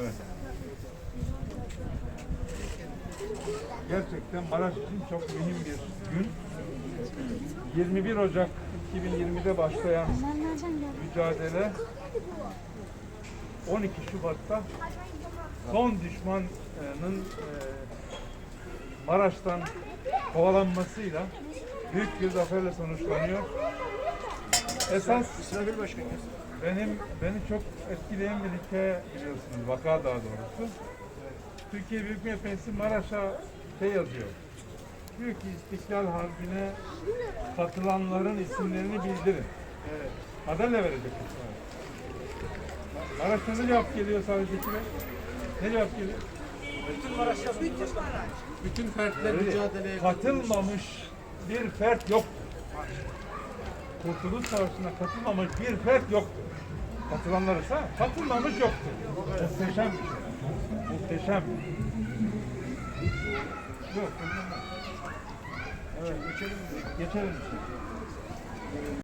evet. Gerçekten Maraş için çok mühim bir gün. 21 Ocak 2020'de başlayan mücadele 12 Şubat'ta son düşmanın e, Maraş'tan kovalanmasıyla büyük bir zaferle sonuçlanıyor. Esas İsmail Başkan. benim beni çok etkileyen bir hikaye biliyorsunuz, vaka daha doğrusu. Türkiye Büyük Millet Meclisi Maraş'a şey yazıyor. Diyor ki İstiklal Harbi'ne katılanların isimlerini bildirin. Evet. Madalya verecek. Maraş'ta ne cevap geliyor sadece kime? Ne cevap geliyor? Bütün fertler mücadeleye Katılmamış bir fert yok. Kurtuluş Savaşı'na katılmamış bir fert yoktur. Katılanlar ise katılmamış yoktur. Muhteşem bir şey. Muhteşem. Yok. Evet, geçelim. Geçelim.